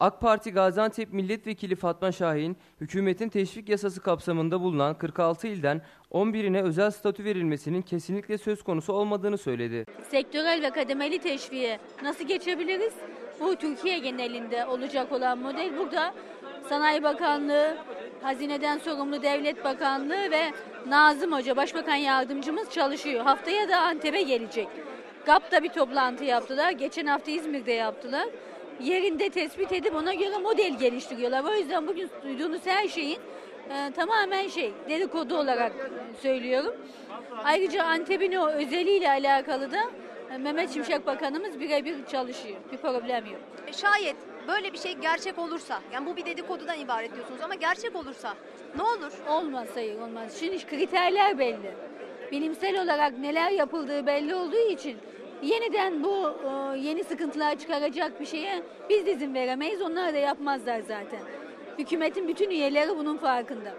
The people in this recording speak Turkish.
AK Parti Gaziantep Milletvekili Fatma Şahin, hükümetin teşvik yasası kapsamında bulunan 46 ilden 11'ine özel statü verilmesinin kesinlikle söz konusu olmadığını söyledi. sektörel ve kademeli teşviğe nasıl geçebiliriz? Bu Türkiye genelinde olacak olan model burada Sanayi Bakanlığı, Hazineden sorumlu Devlet Bakanlığı ve Nazım Hoca Başbakan Yardımcımız çalışıyor. Haftaya da Antep'e gelecek. GAP'ta bir toplantı yaptılar. Geçen hafta İzmir'de yaptılar. Yerinde tespit edip ona göre model geliştiriyorlar. O yüzden bugün duyduğunuz her şeyin e, tamamen şey dedikodu olarak söylüyorum. Ayrıca Antep'in o özeliyle alakalı da e, Mehmet Şimşek Bakanımız birebir çalışıyor. Bir problem yok. Şayet böyle bir şey gerçek olursa, yani bu bir dedikodudan ibaret diyorsunuz ama gerçek olursa ne olur? Olmaz hayır olmaz. Şimdi kriterler belli. Bilimsel olarak neler yapıldığı belli olduğu için yeniden bu e, yeni sıkıntılar çıkaracak bir şeye biz de izin veremeyiz. Onlar da yapmazlar zaten. Hükümetin bütün üyeleri bunun farkında.